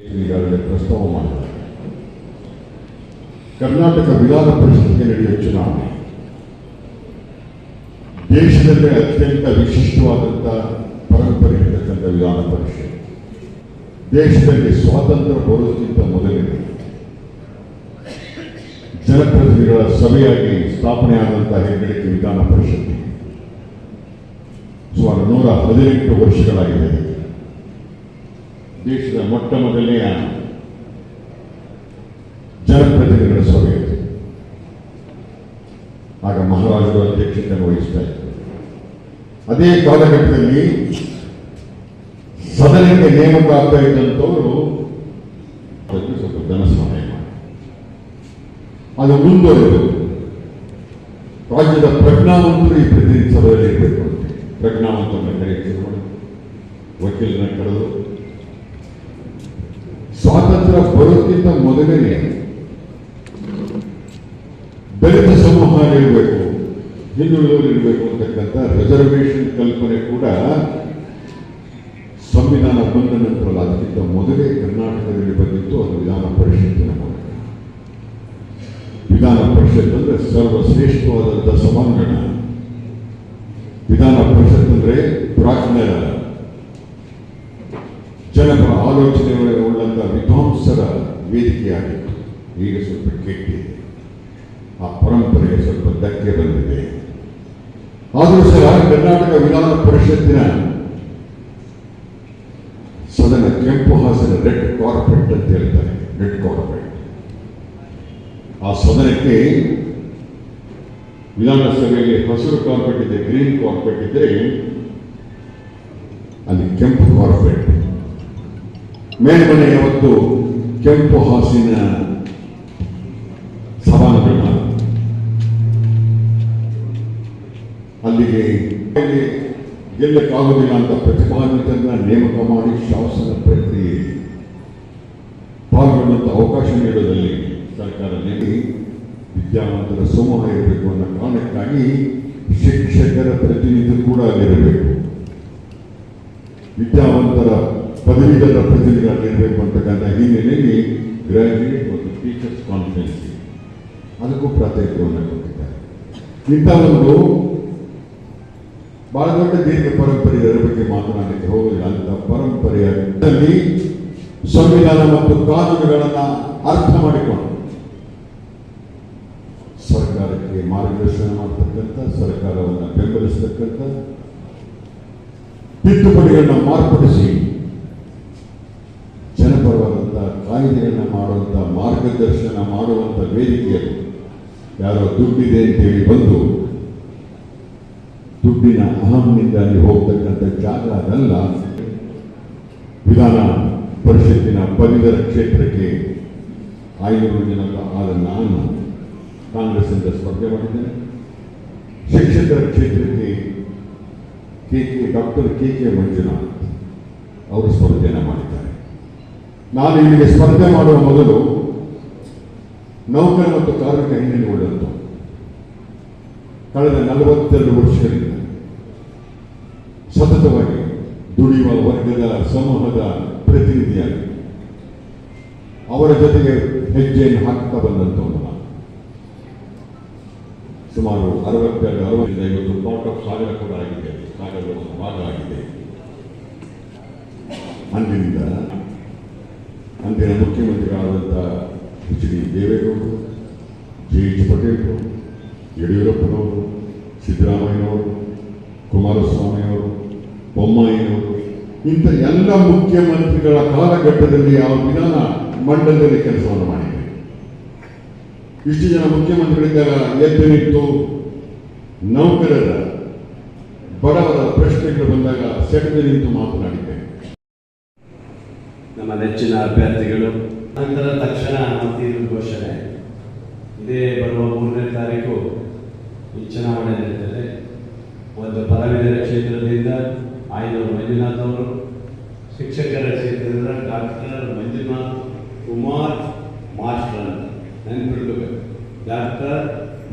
ಪ್ರಸ್ತಾವ ಮಾಡಿದ್ದಾರೆ. ಕರ್ನಾಟಕ ವಿಧಾನ ಪರಿಷತ್ಗೆ ನಡೆಯುವ ಚುನಾವಣೆ. ದೇಶದಲ್ಲೇ ಅತ್ಯಂತ ವಿಶಿಷ್ಟವಾದಂಥ ಪರಂಪರೆ ಇರತಕ್ಕಂಥ ವಿಧಾನ ಪರಿಷತ್ ದೇಶದಲ್ಲಿ ಸ್ವಾತಂತ್ರ್ಯ ಬರೋದಕ್ಕಿಂತ ಮೊದಲೇ ಜನಪ್ರತಿನಿಧಿಗಳ ಸಭೆಯಾಗಿ ಸ್ಥಾಪನೆಯಾದಂತಹ ಹೆಗ್ಗಳಿಕೆ ವಿಧಾನ ಪರಿಷತ್ ಸುಮಾರು ನೂರ ಹದಿನೆಂಟು ವರ್ಷಗಳಾಗಿದೆ. ದೇಶದ ಮೊಟ್ಟ ಮೊದಲನೆಯ ಜನಪ್ರತಿನಿಧಿಗಳ ಸಭೆ. ಆಗ ಮಹಾರಾಜರು ಅಧ್ಯಕ್ಷತೆಯನ್ನು ವಹಿಸ್ತಾ ಇದ್ದರು. ಅದೇ ಕಾಲಘಟ್ಟದಲ್ಲಿ ಸದನಕ್ಕೆ ನೇಮಕ ಆಗ್ತಾ ಇದ್ದಂಥವರು ಅದಕ್ಕೆ ಸ್ವಲ್ಪ ಧನ ಸಹಾಯ ಮಾಡಿ. ಅದು ಮುಂದುವರೆದು ರಾಜ್ಯದ ಪ್ರಜ್ಞಾವಂತರು ಈ ಪ್ರತಿನಿಧಿ ಸಭೆಯಲ್ಲಿ ಇರಬೇಕು ಪ್ರಜ್ಞಾವಂತರನ್ನ ಕರೆಯುತ್ತಿರುವ ನೋಡಿ. ವಕೀಲರನ್ನ ಕರೆದು ಬರೋಕ್ಕಿಂತ ಮೊದಲೇ ದಲಿತ ಸಮೂಹ ಇರಬೇಕು ಹಿಂದುಳಿದವರು ಇರಬೇಕು ಅಂತಕ್ಕಂಥ ರಿಸರ್ವೇಷನ್ ಕಲ್ಪನೆ ಕೂಡ ಸಂವಿಧಾನ ಬಂದ ನಂತರ ಅದಕ್ಕಿಂತ ಮೊದಲೇ ಕರ್ನಾಟಕದಲ್ಲಿ ಬಂದಿತ್ತು ಅದು ವಿಧಾನ ಪರಿಷತ್ತಿನ ಮೂಲಕ ವಿಧಾನ ಪರಿಷತ್ ಅಂದ್ರೆ ಸರ್ವಶ್ರೇಷ್ಠವಾದಂಥ ಸಭಾಂಗಣ ವಿಧಾನ ಪರಿಷತ್ ಅಂದ್ರೆ ಪ್ರಾಜ್ಞರ ಜನಪರ ಆಲೋಚನೆ ಉಳ್ಳಂತ ವಿದ್ವಾಂಸರ ವೇದಿಕೆಯಾಗಿತ್ತು. ಈಗ ಸ್ವಲ್ಪ ಕೆಟ್ಟಿದೆ ಆ ಪರಂಪರೆ ಸ್ವಲ್ಪ ಧಕ್ಕೆ ಬಂದಿದೆ. ಆದರೂ ಸಹ ಕರ್ನಾಟಕ ವಿಧಾನ ಪರಿಷತ್ತಿನ ಸದನ ಕೆಂಪು ಹಾಸಿನ ರೆಡ್ ಕಾರ್ಪೆಟ್ ಅಂತ ಹೇಳ್ತಾರೆ. Red carpet. ಆ ಸದನಕ್ಕೆ ವಿಧಾನಸಭೆಯಲ್ಲಿ ಹಸಿರು ಕಾರ್ಪೆಟ್ ಇದೆ, ಗ್ರೀನ್ ಕಾರ್ಪೆಟ್ ಇದೆ. ಅಲ್ಲಿ ಕೆಂಪು ಕಾರ್ಪೆಟ್. ಮೇಲ್ಮನೆ ಯಾವತ್ತು ಕೆಂಪು ಹಾಸಿನ ಸಭಾಂಗಣ ಅಲ್ಲಿಗೆ ಅಲ್ಲಿ ಗೆಲ್ಲಕ್ಕಾಗುವುದಿಲ್ಲ ಅಂತ ಪ್ರತಿಪಾದಿತರನ್ನ ನೇಮಕ ಮಾಡಿ ಶಾಸನ ಪ್ರಕ್ರಿಯೆ ಪಾಲ್ಗೊಳ್ಳುವಂತ ಅವಕಾಶ ನೀಡೋದಲ್ಲಿ ಸರ್ಕಾರ ನೀಡಿ ವಿದ್ಯಾವಂತರ ಸಮೂಹ ಇರಬೇಕು ಅನ್ನೋ ಕಾರಣಕ್ಕಾಗಿ ಶಿಕ್ಷಕರ ಪ್ರತಿನಿಧಿ ಕೂಡ ಅಲ್ಲಿರಬೇಕು ವಿದ್ಯಾವಂತರ ಪದವೀಧರ ಪ್ರತಿನಿಧಿಗಳಾಗಿರಬೇಕು ಅಂತಕ್ಕಂಥ ಹಿನ್ನೆಲೆಯಲ್ಲಿ ಗ್ರಾಜ್ಯುಯೇಟ್ ಮತ್ತು ಟೀಚರ್ಸ್ ಕಾನ್ಫರೆನ್ಸ್ ಅದಕ್ಕೂ ಪ್ರಾತಿನಿಧ್ಯವನ್ನು ಕೊಟ್ಟಿದ್ದಾರೆ. ಇಂಥ ಒಂದು ಬಹಳ ದೊಡ್ಡ ದೀರ್ಘ ಪರಂಪರೆ ಇದರ ಬಗ್ಗೆ ಮಾತನಾಡಲಿಕ್ಕೆ ಹೋಗಲಿಲ್ಲ. ಅಂತ ಪರಂಪರೆಯ ದಲ್ಲಿ ಸಂವಿಧಾನ ಮತ್ತು ಕಾನೂನುಗಳನ್ನು ಅರ್ಥ ಮಾಡಿಕೊಂಡು ಸರ್ಕಾರಕ್ಕೆ ಮಾರ್ಗದರ್ಶನ ಮಾಡತಕ್ಕಂಥ, ಸರ್ಕಾರವನ್ನು ಬೆಂಬಲಿಸತಕ್ಕಂಥ, ತಿದ್ದುಪಡಿಗಳನ್ನ ಮಾರ್ಪಡಿಸಿ ಮಾರ್ಗದರ್ಶನ ಮಾಡುವಂಥ ವೇದಿಕೆಯಲ್ಲಿ ಯಾರೋ ದುಡ್ಡಿದೆ ಅಂತೇಳಿ ಬಂದು ದುಡ್ಡಿನ ಅಹಮ್ನಿಂದ ಅಲ್ಲಿ ಹೋಗ್ತಕ್ಕಂಥ ಜಾಗ ಅದಲ್ಲ. ವಿಧಾನ ಪರಿಷತ್ತಿನ ಪರಿವರ ಕ್ಷೇತ್ರಕ್ಕೆ ಐನೂರು ಜನ ಆದ ನಾನು ಕಾಂಗ್ರೆಸ್ಸಿಂದ ಸ್ಪರ್ಧೆ ಮಾಡಿದ್ದೇನೆ. ಶಿಕ್ಷಕರ ಕ್ಷೇತ್ರಕ್ಕೆ K K, doctor K K Manjunath ಅವರು ಸ್ಪರ್ಧೆಯನ್ನು ಮಾಡಿದ್ದಾರೆ. ನಾನು ಇಲ್ಲಿಗೆ ಸ್ಪರ್ಧೆ ಮಾಡುವ ಮೊದಲು ನೌಕರ ಮತ್ತು ಕಾರ್ಮಿಕ ಹಿನ್ನೆಲೆಯುಳ್ಳಂತ ಕಳೆದ ನಲವತ್ತೆರಡು ವರ್ಷಗಳಿಂದ ಸತತವಾಗಿ ದುಡಿಯುವ ವರ್ಗದ ಸಮೂಹದ ಪ್ರತಿನಿಧಿಯಾಗಿ ಅವರ ಜೊತೆಗೆ ಹೆಜ್ಜೆಯನ್ನು ಹಾಕ್ತಾ ಬಂದಂಥವನು ಸುಮಾರು ಅರವತ್ತೆರಡು, ಅರವತ್ತಿಂದ, ಐವತ್ತು ಪಾರ್ಟ್ ಆಫ್ ಸಾಗರ ಕೂಡ ಆಗಿದೆ. ಸಾಗರದ ಒಂದು ಭಾಗ ಆಗಿದೆ. ಅಂದಿನಿಂದ ಅಂದಿನ ಮುಖ್ಯಮಂತ್ರಿಗಳಾದಂಥ ಎಚ್ ಡಿ ದೇವೇಗೌಡರು ಜಿ ಎಚ್ ಪಟೇಲ್ರು ಯಡಿಯೂರಪ್ಪನವರು, ಸಿದ್ದರಾಮಯ್ಯನವರು, ಕುಮಾರಸ್ವಾಮಿಯವರು, ಬೊಮ್ಮಾಯಿಯವರು, ಇಂಥ ಎಲ್ಲ ಮುಖ್ಯಮಂತ್ರಿಗಳ ಕಾಲಘಟ್ಟದಲ್ಲಿ ಆ ವಿಧಾನ ಮಂಡಲದಲ್ಲಿ ಕೆಲಸವನ್ನು ಮಾಡಿದೆ ಇಷ್ಟು ಜನ ಮುಖ್ಯಮಂತ್ರಿಗಳಿದ್ದಾಗ ಎದ್ದು ನಿಂತು ನೌಕರರ ಬಡವರ ಪ್ರಶ್ನೆಗಳು ಬಂದಾಗ ಸೆಟೆದು ನಿಂತು ಮಾತನಾಡಿದ್ದೆ ನಮ್ಮ ನೆಚ್ಚಿನ ಅಭ್ಯರ್ಥಿಗಳು ನಂತರ ತಕ್ಷಣ ಮತ್ತೀರು ಘೋಷಣೆ. ಇದೇ ಬರುವ ಮೂರನೇ ತಾರೀಕು ಈ ಚುನಾವಣೆ ನಡೆದಿದೆ ಒಂದು ಪದವೀಧರ ಕ್ಷೇತ್ರದಿಂದ ಆಯ್ದೂರು ಮಂಜುನಾಥ್ ಅವರು, ಶಿಕ್ಷಕರ ಕ್ಷೇತ್ರದಿಂದ ಡಾಕ್ಟರ್ ಮಂಜುನಾಥ್ ಕುಮಾರ್ ಮಾಸ್ಟರ್ ಅಂತ ನೆನ್ಪಿಡ್ಕೋಬೇಕು ಡಾಕ್ಟರ್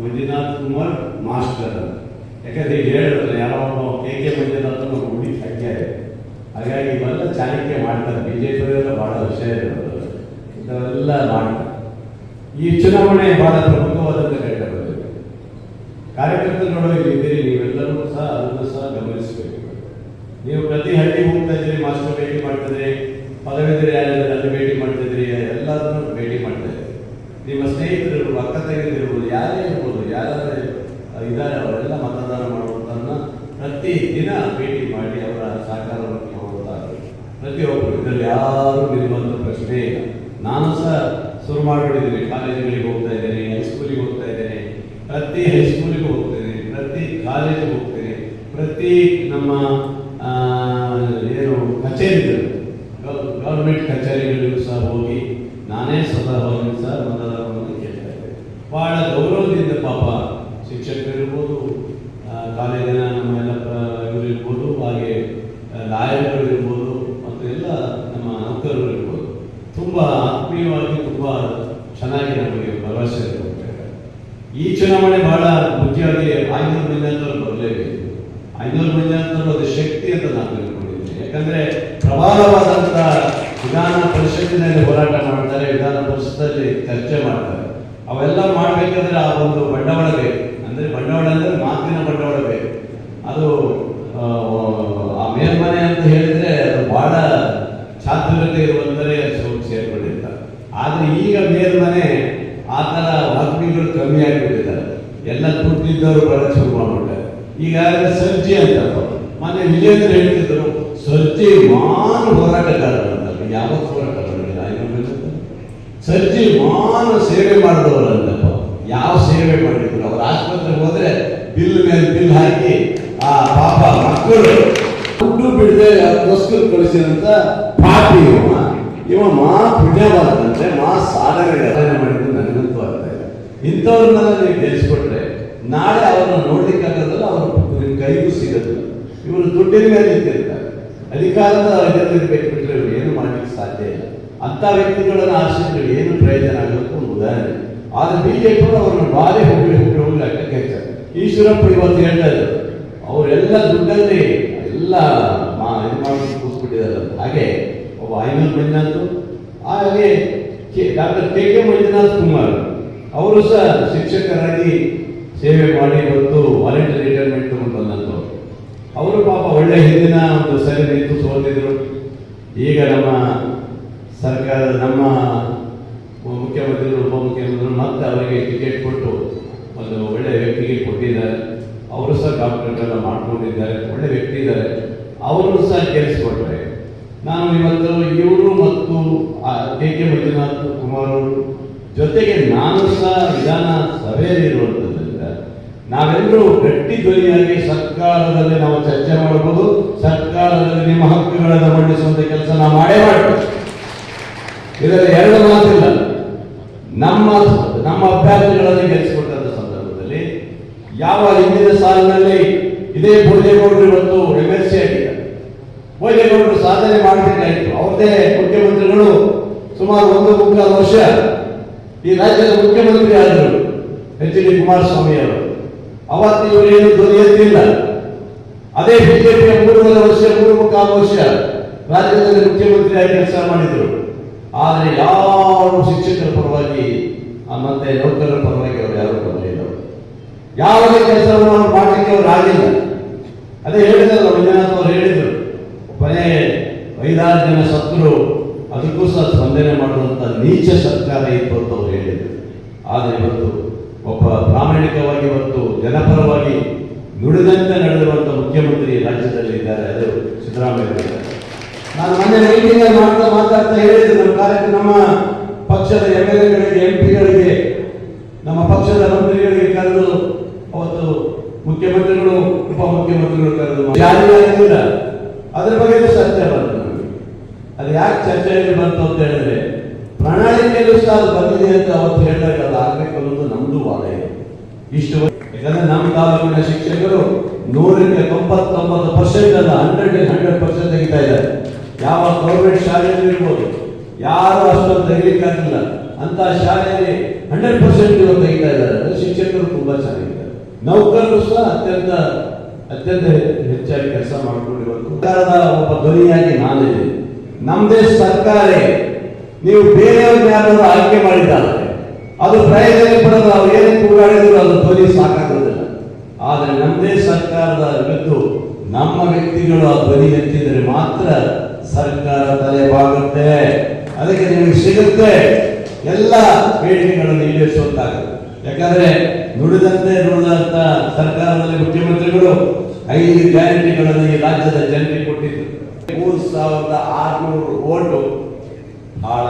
ಮಂಜುನಾಥ್ ಕುಮಾರ್ ಮಾಸ್ಟರ್ ಅಂತ. ಯಾಕಂದ್ರೆ ಈಗ ಹೇಳಿದ್ರಲ್ಲ, ಯಾರೋ ಕೆ ಕೆ ಮಂಜುನಾಥ್ ಹುಡುಗಿ ಸಂಖ್ಯೆ ಹಾಗಾಗಿ ಇವೆಲ್ಲ ಚಾಲಕ್ಯ ಮಾಡ್ತಾರೆ. ಬಿಜೆಪಿ ಬಹಳ ವಿಷಯ ಇರೋದು ಎಲ್ಲ ಮಾಡಿ ಈ ಚುನಾವಣೆ ಬಹಳ ಪ್ರಮುಖವಾದಂಥ ಕಾರ್ಯಕರ್ತರುಗಳು ಇಲ್ಲಿ ಇದ್ದೀರಿ ನೀವೆಲ್ಲರೂ ಸಹ ಅದನ್ನು ಸಹ ಗಮನಿಸಬೇಕು. ನೀವು ಪ್ರತಿ ಹಳ್ಳಿ ಹೋಗ್ತಾ ಇದ್ದೀರಿ, ಮಾಸ್ಟರ್ ಭೇಟಿ ಮಾಡ್ತಿದ್ರಿ, ಪದವೀಧರ ಅಲ್ಲಿ ಭೇಟಿ ಮಾಡ್ತಿದ್ರಿ, ಎಲ್ಲರನ್ನೂ ಭೇಟಿ ಮಾಡ್ತಾ ನಿಮ್ಮ ಸ್ನೇಹಿತರು ಅಕ್ಕ ತೆಗೆದಿರ್ಬೋದು, ಯಾರೇ ಇರ್ಬೋದು, ಯಾರಾದ್ರೆ ಇದ್ದಾರೆ, ಅವರೆಲ್ಲ ಮತದಾನ ಮಾಡುವುದನ್ನ ಪ್ರತಿ ದಿನ ಭೇಟಿ ಮಾಡಿ ಅವರ ಸಹಕಾರವನ್ನು ಪ್ರತಿಯೊಬ್ಬರು, ಇದರಲ್ಲಿ ಯಾರು ನಿಲ್ಲುವಂಥ ಪ್ರಶ್ನೆ ಇಲ್ಲ. ನಾನು ಸಹ ಶುರು ಮಾಡಿಬಿಟ್ಟಿದ್ದೀನಿ ಕಾಲೇಜುಗಳಿಗೆ ಹೋಗ್ತಾ ಇದ್ದೇನೆ ಹೈಸ್ಕೂಲಿಗೆ ಹೋಗ್ತಾ ಇದ್ದೇನೆ. ಪ್ರತಿ ಹೈಸ್ಕೂಲಿಗೆ ಹೋಗ್ತೇನೆ ಪ್ರತಿ ಕಾಲೇಜಿಗೆ ಹೋಗ್ತೇನೆ ಪ್ರತಿ ನಮ್ಮ ಏನು ಕಚೇರಿಗಳು ಗೌರ್ಮೆಂಟ್ ಕಚೇರಿಗಳಿಗೂ ಸಹ ಹೋಗಿ ನಾನೇ ಸ್ವತಃ ಹೋಗಿ ಸಹ ಮತದಾರವನ್ನು ಕೇಳ್ತಾ ಇದ್ದೆ ಬಹಳ ಗೌರವದಿಂದ ಪಾಪ ಶಿಕ್ಷಕರಿರ್ಬೋದು ಕಾಲೇಜಿನ ನಮ್ಮೆಲ್ಲ ಪ್ರ- ಇವರು ಇರ್ಬೋದು ಹಾಗೆ ಲಾಯರ್ಗಳು ಇರ್ಬೋದು ಮತ್ತು ಎಲ್ಲ ನಮ್ಮ ನೌಕರರು ಇರ್ಬೋದು ತುಂಬ ಆತ್ಮೀಯವಾಗಿ ತುಂಬ ಚೆನ್ನಾಗಿ ನಮಗೆ ಭರವಸೆ. ಈ ಚುನಾವಣೆ ಬಹಳ ಮುಖ್ಯವಾಗಿ ಐನೂರು ಮಂದಿ ಬರಲೇಬೇಕು. ಐನೂರು ಮಂದಿ ಅದು ಶಕ್ತಿ ಅಂತ ನಾನು ತಿಳ್ಕೊಂಡಿದ್ದೀನಿ. ಯಾಕಂದ್ರೆ ಪ್ರಬಲವಾದಂತ ವಿಧಾನ ಪರಿಷತ್ತಿನಲ್ಲಿ ಹೋರಾಟ ಮಾಡ್ತಾರೆ, ವಿಧಾನ ಪರಿಷತ್ತಲ್ಲಿ ಚರ್ಚೆ ಮಾಡ್ತಾರೆ. ಅವೆಲ್ಲ ಮಾಡಬೇಕಂದ್ರೆ ಆ ಒಂದು ಬಂಡವಾಳ ಬೇಕು. ಅಂದ್ರೆ ಬಂಡವಾಳ ಅಂದ್ರೆ ಮಾತಿನ ಬಂಡವಾಳ ಬೇಕು. ಅದು ಆ, ಆ ಮೇಲ್ಮನೆ ಅಂತ ಹೇಳಿದ್ರೆ ಅದು ಬಹಳ ಚಾತುರ್ಯತೆ ಇರುವಂತರೇ ಸೋಗ್ ಸೇರ್ಕೊಂಡಿರ್ತಾರೆ ಆದ್ರೆ ಈಗ ಮೇಲ್ಮನೆ ಆ ತರ ವಾಗ್ಮಿಗಳು ಕಮ್ಮಿ ಆಗಿಬಿಟ್ಟಿದ್ದಾರೆ ಎಲ್ಲ ದುಡ್ಡಿದ್ದವರು ಬರಕ್ ಶುರು ಮಾಡ್ಬಿಟ್ಟಾರೆ ಈಗ ಸರ್ಜಿ ಅಂತ ಮೊನ್ನೆ ವಿಜೇಂದ್ರ ಹೇಳ್ತಿದ್ರು ಸರ್ಜಿ ಮಾನ್ ಹೋರಾಟಗಾರರು ಅಂತ ಯಾವ ಹೋರಾಟಗಾರರಿಲ್ಲ ಸರ್ಜಿ ಮಾನ ಸೇವೆ ಮಾಡಿದವರಂತಪ್ಪ. ಯಾವ ಸೇವೆ ಮಾಡಿದ್ರು? ಅವ್ರ ಆಸ್ಪತ್ರೆಗೆ ಹೋದ್ರೆ ಬಿಲ್ ಮೇಲೆ ಬಿಲ್ ಹಾಕಿ, ಆ ಪಾಪ ಮಕ್ಕಳು ದುಡ್ಡು ಬಿಡದೆ ಅದಕ್ಕೋಸ್ಕರ ಕಳಿಸಿದಂತ ಪಾಪಿ ಇವ. ಇವ ಮಾ ಪುಣ್ಯವಾದಂತೆ ಮಾ ಸಾಧನೆ ಮಾಡಿದ್ದು ನನಗಂತೂ ಅರ್ಥ ಇಲ್ಲ. ಇಂಥವ್ರನ್ನೆಲ್ಲ ನೀವು ಗೆಲ್ಲಿಸ್ಕೊಟ್ರೆ ನಾಳೆ ಅವರನ್ನು ನೋಡ್ಲಿಕ್ಕಾಗದಲ್ಲ ಅವರು ನಿಮ್ಮ ಕೈಗೂ ಸಿಗೋದಿಲ್ಲ ಇವರು ದುಡ್ಡಿನ ಮೇಲೆ ನಿಂತಿರ್ತಾರೆ. ಅಧಿಕಾರದ ಇದರಲ್ಲಿರ್ಬೇಕು ಬಿಟ್ಟರೆ ಇವರು ಏನು ಮಾಡ್ಲಿಕ್ಕೆ ಸಾಧ್ಯ ಇಲ್ಲ. ಅಂತ ವ್ಯಕ್ತಿಗಳನ್ನು ಆಶ್ರಯಿಸಿದ್ರೆ ಏನು ಪ್ರಯೋಜನ ಆಗಬೇಕು ಒಂದು ಉದಾಹರಣೆ. ಆದ್ರೆ ಬಿಜೆಪಿ ಅವ್ರನ್ನ ಬಾರಿ ಹೋಗಿ ಹೋಗಿ ಹೋಗಿ ಹಾಕ್ತಾರೆ ಈಶ್ವರಪ್ಪ ಇವತ್ತು ಹೇಳ್ತಾ ಇದ್ರು, ಅವರೆಲ್ಲ ದುಡ್ಡಲ್ಲಿ ಎಲ್ಲ ಇದು ಕೂತ್ಬಿಟ್ಟಿದ್ದಾರೆ ಹಾಗೆ ಒಬ್ಬ ಐನೂರು ಮಂಜುನಾಥ್, ಹಾಗೆ doctor K K Manjunath Kumar. ಅವರು ಸಹ ಶಿಕ್ಷಕರಾಗಿ ಸೇವೆ ಮಾಡಿ ಬಂದು ವಾಲಂಟಿಯರ್ ರಿಟೈರ್ಮೆಂಟ್ ತಗೊಂಡು ಬಂದಂಥವ್ರು. ಅವರು ಪಾಪ ಒಳ್ಳೆ ಹಿಂದಿನ ಒಂದು ಸರಿ ನಿಂತು ಸೋತಿದ್ರು. ಈಗ ನಮ್ಮ ಸರ್ಕಾರ ನಮ್ಮ ಮುಖ್ಯಮಂತ್ರಿಗಳು ಉಪಮುಖ್ಯಮಂತ್ರಿಗಳು ಮತ್ತೆ ಅವರಿಗೆ ಟಿಕೆಟ್ ಕೊಟ್ಟು ಒಂದು ಒಳ್ಳೆ ವ್ಯಕ್ತಿಗೆ ಕೊಟ್ಟಿದ್ದಾರೆ. ಅವರು ಸಹ ಡಾಕ್ಟರ್ಗಳೆಲ್ಲ ಮಾಡ್ಕೊಂಡಿದ್ದಾರೆ. ಒಳ್ಳೆ ವ್ಯಕ್ತಿ ಇದ್ದಾರೆ. ಅವರು ಸಹ ಕೇಳಿಸ್ಕೊಟ್ರೆ ನಾನು ಇವತ್ತು ಇವರು ಮತ್ತು ಕೆ ಕೆ ಮಂಜುನಾಥ್ ಕುಮಾರ್ ಅವರು ಜೊತೆಗೆ ನಾನು ಸಹ ವಿಧಾನಸಭೆಯಲ್ಲಿರುವಂಥ ನಾವೆಲ್ಲರೂ ಗಟ್ಟಿ ಧ್ವನಿಯಾಗಿ ಸರ್ಕಾರದಲ್ಲಿ ನಾವು ಚರ್ಚೆ ಮಾಡಬಹುದು, ಸರ್ಕಾರದಲ್ಲಿ ನಿಮ್ಮ ಹಕ್ಕುಗಳನ್ನು ಮಂಡಿಸುವಂತ ಕೆಲಸ ನಾವು ಮಾಡೇ ಮಾಡ್ತೀವಿ. ಇದರಲ್ಲಿ ಎರಡು ಮಾತಿಲ್ಲ. ನಮ್ಮ ನಮ್ಮ ಅಭ್ಯರ್ಥಿಗಳನ್ನು ಗೆಲ್ಲಿಸಿಕೊಟ್ಟಂತ ಸಂದರ್ಭದಲ್ಲಿ ಯಾವ ಹಿಂದಿನ ಸಾಲಿನಲ್ಲಿ ಇದೇ ಭೋಜೇಗೌಡರು ಇವತ್ತು ಎಂ ಎಲ್ ಸಿ ಆಗಿದ್ದಾರೆ. ಭೋಜೇಗೌಡರು ಸಾಧನೆ ಮಾಡಬೇಕಾಯಿತು. ಅವರದೇ ಮುಖ್ಯಮಂತ್ರಿಗಳು ಸುಮಾರು ಒಂದು ಮುಕ್ಕಾಲು ವರ್ಷ ಈ ರಾಜ್ಯದ ಮುಖ್ಯಮಂತ್ರಿ ಆದರು. ಎಚ್ ಡಿ ಕುಮಾರಸ್ವಾಮಿ ಅವರು. ಅವತ್ತು ಇವರೇನು ಏನು ಧ್ವನಿ ಅದೇ ಬಿಜೆಪಿಯ ಮೂರುವರೆ ವರ್ಷ ಮೂರು ಮುಕ್ಕಾಲು ವರ್ಷ ರಾಜ್ಯದಲ್ಲಿ ಮುಖ್ಯಮಂತ್ರಿಯಾಗಿ ಕೆಲಸ ಮಾಡಿದ್ರು. ಆದರೆ ಯಾರು ಶಿಕ್ಷಕರ ಪರವಾಗಿ ಮತ್ತೆ ನೌಕರರ ಪರವಾಗಿ ಅವರು ಯಾರು ಬರಲಿಲ್ಲ. ಯಾವುದೇ ಕೆಲಸವನ್ನು ಅವ್ರು ಮಾಡಲಿಕ್ಕೆ ಅವರು ಆಗಿಲ್ಲ. ಅದೇ ಹೇಳಿದ್ರಲ್ಲ ಮಂಜುನಾಥ್ ಅವರು ಹೇಳಿದರು ಕೊನೆ ಐದಾರು ಜನ ಸತ್ರು ಅದಕ್ಕೂ ಸಹ ಸ್ಪಂದನೆ ಮಾಡುವಂತ ನೀಚ ಸರ್ಕಾರ ಇತ್ತು ಅಂತ ಅವ್ರು ಹೇಳಿದ್ರು. ಆದರೆ ಇವತ್ತು ಒಬ್ಬ ಪ್ರಾಮಾಣಿಕವಾಗಿ ಮತ್ತು ಜನಪರವಾಗಿ ನುಡಿದಂತೆ ನಡೆದಿರುವಂಥ ಮುಖ್ಯಮಂತ್ರಿ ರಾಜ್ಯದಲ್ಲಿ ಇದ್ದಾರೆ. ಅದು ಸಿದ್ದರಾಮಯ್ಯ ನಾನು ಮೊನ್ನೆ ಮೀಟಿಂಗ್ ಮಾಡ್ತಾ ಮಾತಾಡ್ತಾ ಹೇಳಿದ್ದು, ನಮ್ಮ ಕಾರ್ಯಕ್ರಮ ನಮ್ಮ ಪಕ್ಷದ ಎಂ ಎಲ್ ಎಗಳಿಗೆ ಎಂ ಪಿಗಳಿಗೆ ನಮ್ಮ ಪಕ್ಷದ ಮಂತ್ರಿಗಳಿಗೆ ಕರೆದು ಅವತ್ತು ಮುಖ್ಯಮಂತ್ರಿಗಳು, ಉಪಮುಖ್ಯಮಂತ್ರಿಗಳು ಕರೆದು ಜಾರಿಯಾಗಿಲ್ಲ ಅದ್ರ ಬಗ್ಗೆ ಚರ್ಚೆ ಬಂತು ಅದು ಯಾಕೆ ಚರ್ಚೆಯಲ್ಲಿ ಬಂತು ಅಂತ ಹೇಳಿದ್ರೆ, ಪ್ರಣಾಳಿಕೆಯಲ್ಲೂ ಸಹ ಅದು ಬಂದಿದೆ ಅಂತ ಅವತ್ತು ಹೇಳಿದಾಗ ಅದು ಆಗ್ಬೇಕು ಅನ್ನೋದು ನಮ್ದು ವಾದ ಇದೆ ಇಷ್ಟು ಯಾಕಂದ್ರೆ ನಮ್ಮ ತಾಲೂಕಿನ ಶಿಕ್ಷಕರು ನೂರಕ್ಕೆ ತೊಂಬತ್ತೊಂಬತ್ತು ಪರ್ಸೆಂಟ್ ಅಲ್ಲ ಹಂಡ್ರೆಡ್ ಹಂಡ್ರೆಡ್ ಪರ್ಸೆಂಟ್ ತೆಗಿತಾ ಇದ್ದಾರೆ. ಯಾವ ಗೌರ್ಮೆಂಟ್ ಶಾಲೆಯಲ್ಲಿ ಇರ್ಬೋದು, ಯಾರು ಅಷ್ಟೊಂದು ತೆಗಿಲಿಕ್ಕಾಗಿಲ್ಲ ಅಂತ ಶಾಲೆಯಲ್ಲಿ ಹಂಡ್ರೆಡ್ ಪರ್ಸೆಂಟ್ ಇವತ್ತು ತೆಗಿತಾ ಇದ್ದಾರೆ. ಶಿಕ್ಷಕರು ತುಂಬಾ ಚೆನ್ನಾಗಿದ್ದಾರೆ. ನೌಕರರು ಸಹ ಅತ್ಯಂತ ಅತ್ಯಂತ ಹೆಚ್ಚಾಗಿ ಕೆಲಸ ಮಾಡಿಕೊಂಡು ಇವತ್ತು ಸರ್ಕಾರದ ಒಬ್ಬ ಧ್ವನಿಯಾಗಿ ನಾನಿದೆ ನಮ್ದೇ ಸರ್ಕಾರ, ನೀವು ಬೇರೆಯವ್ರನ್ನ ಯಾರಾದ್ರೂ ಆಯ್ಕೆ ಮಾಡಿದ್ದಾರೆ? ಅದು ಪ್ರಯೋಜನ ಪಡೆದು ಅವ್ರು ಏನೇ ಕೂಗಾಡಿದ್ರು ಅದು ಧ್ವನಿ ಸಾಕಾಗೋದಿಲ್ಲ. ಆದರೆ ನಮ್ಮದೇ ಸರ್ಕಾರದ ವಿರುದ್ಧ ನಮ್ಮ ವ್ಯಕ್ತಿಗಳು ಆ ಧ್ವನಿ ಎತ್ತಿದರೆ ಮಾತ್ರ ಸರ್ಕಾರ ತಲೆ ಬಾಗುತ್ತೆ. ಅದಕ್ಕೆ ನಿಮಗೆ ಸಿಗುತ್ತೆ. ಎಲ್ಲ ಬೇಡಿಕೆಗಳನ್ನು ಈಡೇರಿಸುವಂತಾಗುತ್ತೆ. ಯಾಕಂದ್ರೆ ನುಡಿದಂತೆ ನುಡಿದಂತ ಸರ್ಕಾರದಲ್ಲಿ ಮುಖ್ಯಮಂತ್ರಿಗಳು ಐದು ಗ್ಯಾರಂಟಿಗಳನ್ನು ಈ ರಾಜ್ಯದ ಜನರಿಗೆ ಕೊಟ್ಟಿದ್ದರು ಮೂರು ಸಾವಿರದ ಆರುನೂರು ಓಟು ಹಾಳ